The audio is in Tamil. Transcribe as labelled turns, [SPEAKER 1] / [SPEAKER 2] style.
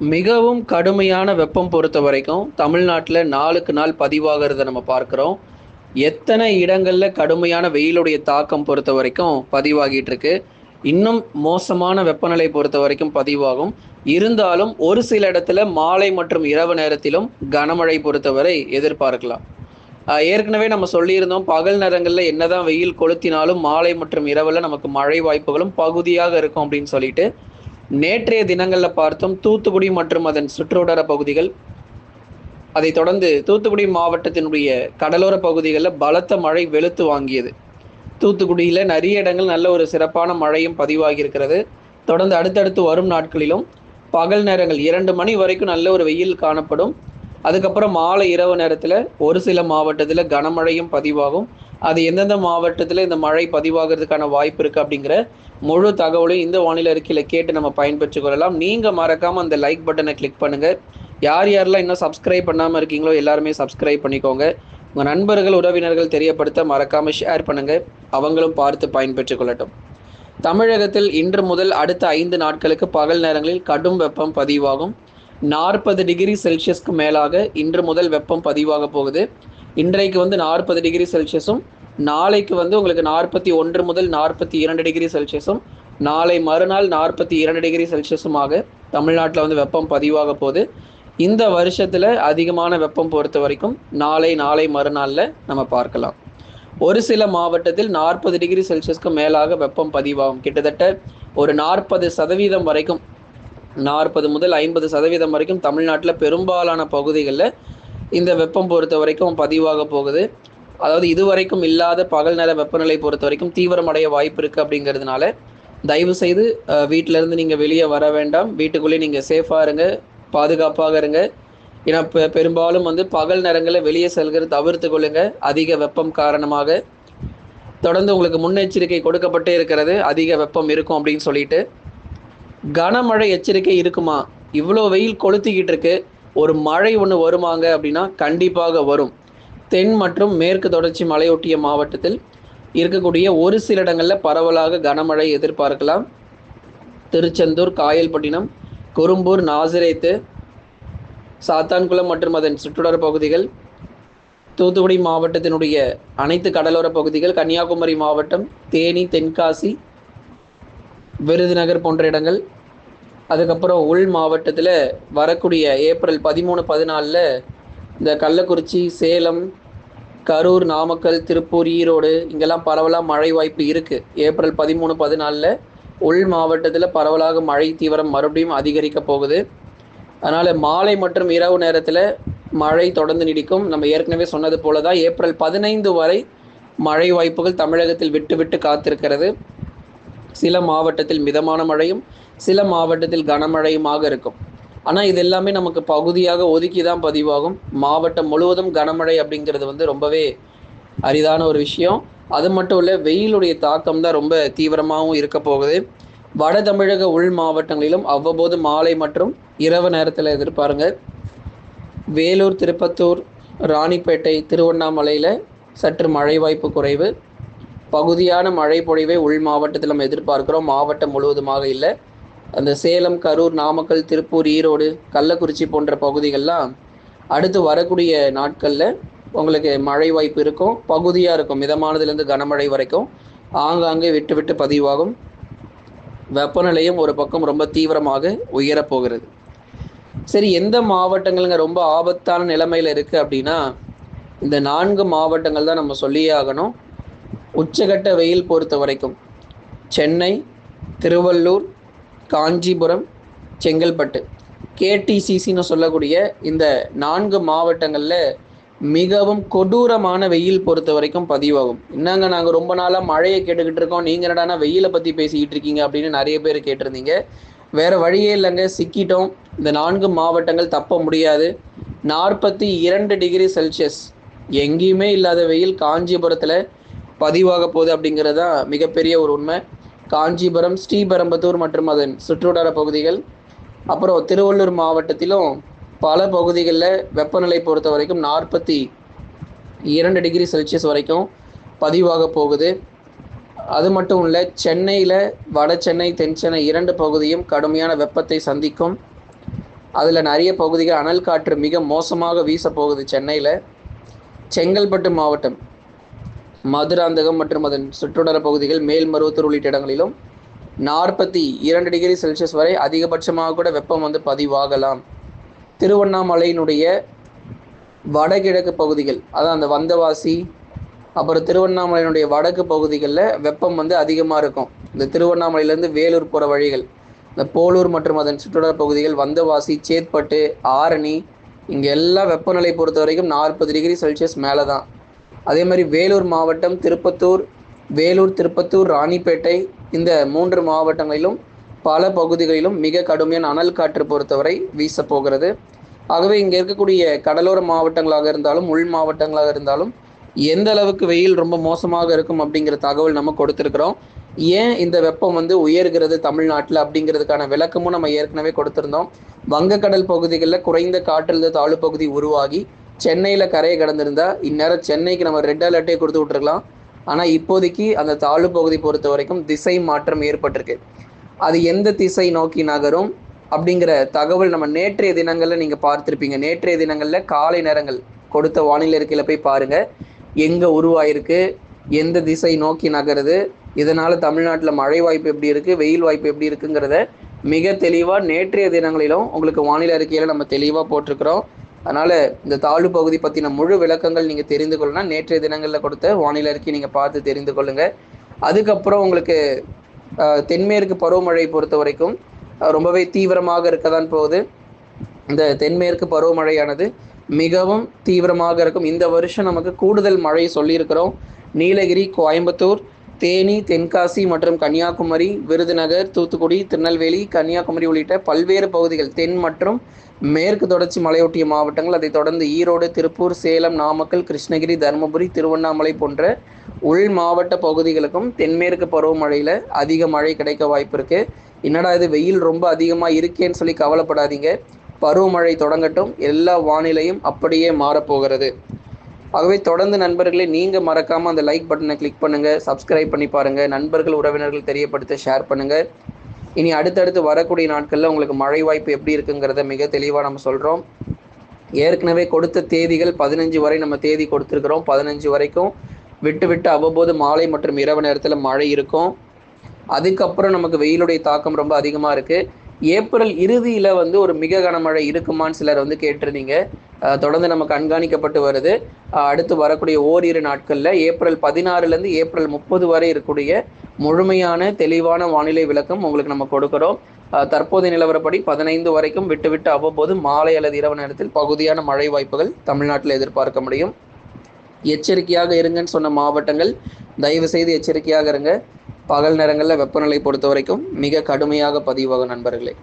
[SPEAKER 1] மிகவும் கடுமையான வெப்பம் பொறுத்த வரைக்கும் தமிழ்நாட்டில் நாளுக்கு நாள் பதிவாகிறத நம்ம பார்க்குறோம். எத்தனை இடங்களில் கடுமையான வெயிலுடைய தாக்கம் பொறுத்த வரைக்கும் பதிவாகிட்டு இருக்கு. இன்னும் மோசமான வெப்பநிலை பொறுத்த வரைக்கும் பதிவாகும். இருந்தாலும் ஒரு சில இடத்துல மாலை மற்றும் இரவு நேரத்திலும் கனமழை பொறுத்தவரை எதிர்பார்க்கலாம். ஏற்கனவே நம்ம சொல்லியிருந்தோம் பகல் நேரங்களில் என்னதான் வெயில் கொளுத்தினாலும் மாலை மற்றும் இரவில் நமக்கு மழை வாய்ப்புகளும் பகுதியாக இருக்கும் அப்படின்னு சொல்லிட்டு நேற்றைய தினங்களில் பார்த்தோம் தூத்துக்குடி மற்றும் அதன் சுற்றுவட்டார பகுதிகள். அதைத் தொடர்ந்து தூத்துக்குடி மாவட்டத்தினுடைய கடலோர பகுதிகளில் பலத்த மழை வெளுத்து வாங்கியது. தூத்துக்குடியில் நிறைய இடங்கள் நல்ல ஒரு சிறப்பான மழையும் பதிவாகி இருக்கிறது தொடர்ந்து அடுத்தடுத்து வரும் நாட்களிலும் பகல் நேரங்கள் இரண்டு மணி வரைக்கும் நல்ல ஒரு வெயில் காணப்படும். அதுக்கப்புறம் மாலை இரவு நேரத்தில் ஒரு சில மாவட்டத்தில் கனமழையும் பதிவாகும். அது எந்தெந்த மாவட்டத்தில் இந்த மழை பதிவாகிறதுக்கான வாய்ப்பு இருக்குது அப்படிங்கிற முழு தகவலையும் இந்த வானிலை அறிக்கையில் கேட்டு நம்ம பயன்பெற்று கொள்ளலாம். நீங்கள் மறக்காமல் அந்த லைக் பட்டனை கிளிக் பண்ணுங்கள் யார் யாரெல்லாம் இன்னும் சப்ஸ்கிரைப் பண்ணாமல் இருக்கீங்களோ எல்லாருமே சப்ஸ்கிரைப் பண்ணிக்கோங்க. உங்கள் நண்பர்கள் உறவினர்கள் தெரியப்படுத்த மறக்காமல் ஷேர் பண்ணுங்கள் அவங்களும் பார்த்து பயன்பெற்று கொள்ளட்டும். தமிழகத்தில் இன்று முதல் அடுத்த ஐந்து நாட்களுக்கு பகல் நேரங்களில் கடும் வெப்பம் பதிவாகும். நாற்பது டிகிரி செல்சியஸ்க்கு மேலாக இன்று முதல் வெப்பம் பதிவாக போகுது. இன்றைக்கு வந்து நாற்பது டிகிரி செல்சியஸும் நாளைக்கு வந்து உங்களுக்கு நாற்பத்தி ஒன்று முதல் நாற்பத்தி இரண்டு டிகிரி செல்சியஸும் நாளை மறுநாள் நாற்பத்தி இரண்டு டிகிரி செல்சியஸுமாக தமிழ்நாட்டில் வந்து வெப்பம் பதிவாக போகுது. இந்த வருஷத்தில் அதிகமான வெப்பம் பொறுத்த வரைக்கும் நாளை நாளை மறுநாளில் நம்ம பார்க்கலாம். ஒரு சில மாவட்டத்தில் நாற்பது டிகிரி செல்சியஸ்க்கு மேலாக வெப்பம் பதிவாகும். கிட்டத்தட்ட ஒரு நாற்பது சதவீதம் வரைக்கும் நாற்பது முதல் ஐம்பது சதவீதம் வரைக்கும் தமிழ்நாட்டில் பெரும்பாலான பகுதிகளில் இந்த வெப்பம் பொறுத்த வரைக்கும் பதிவாக போகுது. அதாவது இதுவரைக்கும் இல்லாத பகல் நேர வெப்பநிலை பொறுத்த வரைக்கும் தீவிரமடைய வாய்ப்பு இருக்குது அப்படிங்கிறதுனால தயவு செய்து வீட்டிலேருந்து வீட்டில இருந்து நீங்கள் வெளியே வர வேண்டாம். வீட்டுக்குள்ளேயே நீங்கள் சேஃபாக இருங்க பாதுகாப்பாக இருங்க. ஏன்னா பெ- பெரும்பாலும் வந்து பகல் நேரங்களில் வெளியே செல்கிறது தவிர்த்து கொள்ளுங்க. அதிக வெப்பம் காரணமாக. தொடர்ந்து உங்களுக்கு முன்னெச்சரிக்கை கொடுக்கப்பட்டே இருக்கிறது. அதிக வெப்பம் இருக்கும் அப்படின்னு சொல்லிட்டு. கனமழை எச்சரிக்கை இருக்குமா? இவ்வளோ வெயில் கொளுத்திக்கிட்டு இருக்கு. ஒரு மழை ஒன்று வருமாங்க அப்படின்னா கண்டிப்பாக வரும். தென் மற்றும் மேற்கு தொடர்ச்சி மலையொட்டிய மாவட்டத்தில் இருக்கக்கூடிய ஒரு சில இடங்களில் பரவலாக கனமழை எதிர்பார்க்கலாம். திருச்செந்தூர் காயல்பட்டினம் குறும்பூர் நாசிரேத்து சாத்தான்குளம் மற்றும் அதன் சுற்றுலா பகுதிகள் தூத்துக்குடி மாவட்டத்தினுடைய அனைத்து கடலோர பகுதிகள் கன்னியாகுமரி மாவட்டம் தேனி தென்காசி விருதுநகர் போன்ற இடங்கள். அதுக்கப்புறம் உள் மாவட்டத்தில் வரக்கூடிய ஏப்ரல் பதிமூணு பதினாலில் இந்த கள்ளக்குறிச்சி சேலம் கரூர் நாமக்கல் திருப்பூர் ஈரோடு இங்கெல்லாம் பரவலாக மழை வாய்ப்பு இருக்குது ஏப்ரல் பதிமூணு பதினாலில் உள் மாவட்டத்தில் பரவலாக மழை தீவிரம் மறுபடியும் அதிகரிக்க போகுது. அதனால் மாலை மற்றும் இரவு நேரத்தில் மழை தொடர்ந்து நீடிக்கும். நம்ம ஏற்கனவே சொன்னது போல தான் ஏப்ரல் பதினைந்து வரை மழை வாய்ப்புகள் தமிழகத்தில் விட்டு விட்டு காத்திருக்கிறது. சில மாவட்டத்தில் மிதமான மழையும் சில மாவட்டத்தில் கனமழையுமாக இருக்கும். ஆனால் இது எல்லாமே நமக்கு பகுதியாக ஒதுக்கி தான் பதிவாகும். மாவட்டம் முழுவதும் கனமழை அப்படிங்கிறது வந்து ரொம்பவே அரிதான ஒரு விஷயம். அது மட்டும் இல்லை வெயிலுடைய தாக்கம் தான் ரொம்ப தீவிரமாகவும் இருக்க போகுது. வட தமிழக உள் மாவட்டங்களிலும் அவ்வப்போது மாலை மற்றும் இரவு நேரத்தில் எதிர்பாருங்க. வேலூர் திருப்பத்தூர் ராணிப்பேட்டை திருவண்ணாமலையில் சற்று மழை வாய்ப்பு குறைவு. பகுதியான மழை பொழிவை உள் மாவட்டத்தில் நம்ம எதிர்பார்க்கிறோம். மாவட்டம் முழுவதுமாக இல்லை. அந்த சேலம் கரூர் நாமக்கல் திருப்பூர் ஈரோடு கள்ளக்குறிச்சி போன்ற பகுதிகள்லாம் அடுத்து வரக்கூடிய நாட்களில் உங்களுக்கு மழை வாய்ப்பு இருக்கும். பகுதியாக இருக்கும். மிதமானதுலேருந்து கனமழை வரைக்கும் ஆங்காங்கே விட்டு விட்டு பதிவாகும். வெப்பநிலையும் ஒரு பக்கம் ரொம்ப தீவிரமாக உயரப் போகிறது. சரி எந்த மாவட்டங்கள்ங்க ரொம்ப ஆபத்தான நிலைமையில் இருக்குது அப்படின்னா இந்த நான்கு மாவட்டங்கள் தான் நம்ம சொல்லியே ஆகணும். உச்சகட்ட வெயில் பொறுத்த வரைக்கும் சென்னை திருவள்ளூர் காஞ்சிபுரம் செங்கல்பட்டு. கேடிசிசின்னு சொல்லக்கூடிய இந்த நான்கு மாவட்டங்களில் மிகவும் கொடூரமான வெயில் பொறுத்த வரைக்கும் பதிவாகும். என்னங்க நாங்கள் ரொம்ப நாளாக மழையை கேட்டுக்கிட்டு இருக்கோம். நீங்கள் என்னடானா வெயிலை பற்றி பேசிக்கிட்டு இருக்கீங்க அப்படின்னு நிறைய பேர் கேட்டிருந்தீங்க. வேற வழியே இல்லைங்க சிக்கிட்டோம். இந்த நான்கு மாவட்டங்கள் தப்ப முடியாது. நாற்பத்தி இரண்டு டிகிரி செல்சியஸ். எங்கேயுமே இல்லாத வெயில் காஞ்சிபுரத்தில் பதிவாக போகுது அப்படிங்கிறது தான் மிகப்பெரிய ஒரு உண்மை. காஞ்சிபுரம் ஸ்ரீபெரும்புதூர் மற்றும் அதன் சுற்றுவட்டார பகுதிகள். அப்புறம் திருவள்ளூர் மாவட்டத்திலும் பல பகுதிகளில் வெப்பநிலை பொறுத்த வரைக்கும் நாற்பத்தி இரண்டு டிகிரி செல்சியஸ் வரைக்கும் பதிவாக போகுது. அது மட்டும் இல்லை சென்னையில் வட சென்னை தென் சென்னை இரண்டு பகுதியும் கடுமையான வெப்பத்தை சந்திக்கும். அதில் நிறைய பகுதிகள் அனல் காற்று மிக மோசமாக வீசப்போகுது போகுது சென்னையில். செங்கல்பட்டு மாவட்டம் மதுராந்தகம் மற்றும் அதன் சுற்றுடர பகுதிகள் மேல்மருவத்தூர் உள்ளிட்ட இடங்களிலும் நாற்பத்தி இரண்டு டிகிரி செல்சியஸ் வரை அதிகபட்சமாக கூட வெப்பம் வந்து பதிவாகலாம். திருவண்ணாமலையினுடைய வடகிழக்கு பகுதிகள் அதான் அந்த வந்தவாசி அப்புறம் திருவண்ணாமலையினுடைய வடக்கு பகுதிகளில் வெப்பம் வந்து அதிகமாக இருக்கும். இந்த திருவண்ணாமலையிலேருந்து வேலூர் போகிற வழிகள் இந்த போலூர் மற்றும் அதன் சுற்றுலா பகுதிகள் வந்தவாசி சேத்பட்டு ஆரணி இங்கே எல்லா வெப்பநிலை பொறுத்த வரைக்கும் நாற்பது டிகிரி செல்சியஸ் மேலே தான் அதே மாதிரி வேலூர் மாவட்டம் திருப்பத்தூர் வேலூர் திருப்பத்தூர் ராணிப்பேட்டை இந்த மூன்று மாவட்டங்களிலும் பல பகுதிகளிலும் மிக கடுமையான அனல் காற்று பொறுத்தவரை வீச போகிறது. ஆகவே இங்கே இருக்கக்கூடிய கடலோர மாவட்டங்களாக இருந்தாலும் உள் மாவட்டங்களாக இருந்தாலும் எந்த அளவுக்கு வெயில் ரொம்ப மோசமாக இருக்கும் அப்படிங்கிற தகவல் நம்ம கொடுத்துருக்குறோம். ஏன் இந்த வெப்பம் வந்து உயர்கிறது தமிழ்நாட்டில் அப்படிங்கிறதுக்கான விளக்கமும் நம்ம ஏற்கனவே கொடுத்துருந்தோம். வங்கக்கடல் பகுதிகளில் குறைந்த காற்றழுத்த தாழ்வு பகுதி உருவாகி சென்னையில் கரையை கடந்திருந்தா இந்நேரம் சென்னைக்கு நம்ம ரெட் அலர்ட்டே கொடுத்து விட்டுருக்கலாம். ஆனால் இப்போதைக்கு அந்த தாழ்வு பகுதி பொறுத்த வரைக்கும் திசை மாற்றம் ஏற்பட்டிருக்கு. அது எந்த திசை நோக்கி நகரும் அப்படிங்கிற தகவல் நம்ம நேற்றைய தினங்களில் நீங்கள் பார்த்துருப்பீங்க. நேற்றைய தினங்களில் காலை நேரங்கள் கொடுத்த வானிலை இருக்கையில் போய் பாருங்கள் எங்கே உருவாயிருக்கு? எந்த திசை நோக்கி நகருது? இதனால் தமிழ்நாட்டில் மழை வாய்ப்பு எப்படி இருக்குது வெயில் வாய்ப்பு எப்படி இருக்குங்கிறத மிக தெளிவாக நேற்றைய தினங்களிலும் உங்களுக்கு வானிலை அறிக்கையில் நம்ம தெளிவாக போட்டிருக்கிறோம். அதனால் இந்த தாழ்வு பகுதி பற்றின முழு விளக்கங்கள் நீங்கள் தெரிந்து கொள்ளணும் நேற்றைய தினங்களில் கொடுத்த வானிலை அறிக்கை நீங்கள் பார்த்து தெரிந்து கொள்ளுங்கள் அதுக்கப்புறம் உங்களுக்கு தென்மேற்கு பருவமழை பொறுத்த வரைக்கும் ரொம்பவே தீவிரமாக இருக்க தான் போகுது. இந்த தென்மேற்கு பருவமழையானது மிகவும் தீவிரமாக இருக்கும். இந்த வருஷம் நமக்கு கூடுதல் மழை சொல்லியிருக்கிறோம். நீலகிரி கோயம்புத்தூர் தேனி தென்காசி மற்றும் கன்னியாகுமரி விருதுநகர் தூத்துக்குடி திருநெல்வேலி கன்னியாகுமரி உள்ளிட்ட பல்வேறு பகுதிகள் தென் மற்றும் மேற்கு தொடர்ச்சி மலையொட்டிய மாவட்டங்கள். அதைத் தொடர்ந்து ஈரோடு திருப்பூர் சேலம் நாமக்கல் கிருஷ்ணகிரி தருமபுரி திருவண்ணாமலை போன்ற உள் மாவட்ட பகுதிகளுக்கும் தென்மேற்கு பருவமழையில் அதிக மழை கிடைக்க வாய்ப்பு இருக்குது என்னடா இது வெயில் ரொம்ப அதிகமாக இருக்கேன்னு சொல்லி கவலைப்படாதீங்க. பருவமழை தொடங்கட்டும். எல்லா வானிலையும் அப்படியே மாறப்போகிறது. ஆகவே தொடர்ந்து நண்பர்களே நீங்கள் மறக்காமல் அந்த லைக் பட்டனை கிளிக் பண்ணுங்கள் சப்ஸ்கிரைப் பண்ணி பாருங்கள் நண்பர்கள் உறவினர்கள் தெரியப்படுத்த ஷேர் பண்ணுங்கள் இனி அடுத்தடுத்து வரக்கூடிய நாட்களில் உங்களுக்கு மழை வாய்ப்பு எப்படி இருக்குங்கிறத மிக தெளிவாக நம்ம சொல்கிறோம் ஏற்கனவே கொடுத்த தேதிகள் பதினஞ்சு வரை நம்ம தேதி கொடுத்துருக்குறோம். பதினஞ்சு வரைக்கும் விட்டு விட்டு அவ்வப்போது மாலை மற்றும் இரவு நேரத்தில் மழை இருக்கும். அதுக்கப்புறம் நமக்கு வெயிலுடைய தாக்கம் ரொம்ப அதிகமாக இருக்குது ஏப்ரல் இறுதியில் வந்து ஒரு மிக கனமழை இருக்குமான்னு சிலர் வந்து கேட்டிருந்தீங்க. தொடர்ந்து நம்ம கண்காணிக்கப்பட்டு வருது. அடுத்து வரக்கூடிய ஓரிரு நாட்களில் ஏப்ரல் பதினாறுலேருந்து ஏப்ரல் முப்பது வரை இருக்கக்கூடிய முழுமையான தெளிவான வானிலை விளக்கம் உங்களுக்கு நம்ம கொடுக்குறோம். தற்போதைய நிலவரப்படி பதினைந்து வரைக்கும் விட்டுவிட்டு அவ்வப்போது மாலை அல்லது இரவு நேரத்தில் பகுதியான மழை வாய்ப்புகள் தமிழ்நாட்டில் எதிர்பார்க்க முடியும். எச்சரிக்கையாக இருங்கன்னு சொன்ன மாவட்டங்கள் தயவு செய்து எச்சரிக்கையாக இருங்க. பகல் நேரங்களில் வெப்பநிலை பொறுத்த வரைக்கும் மிக கடுமையாக பதிவாகும் நண்பர்களே.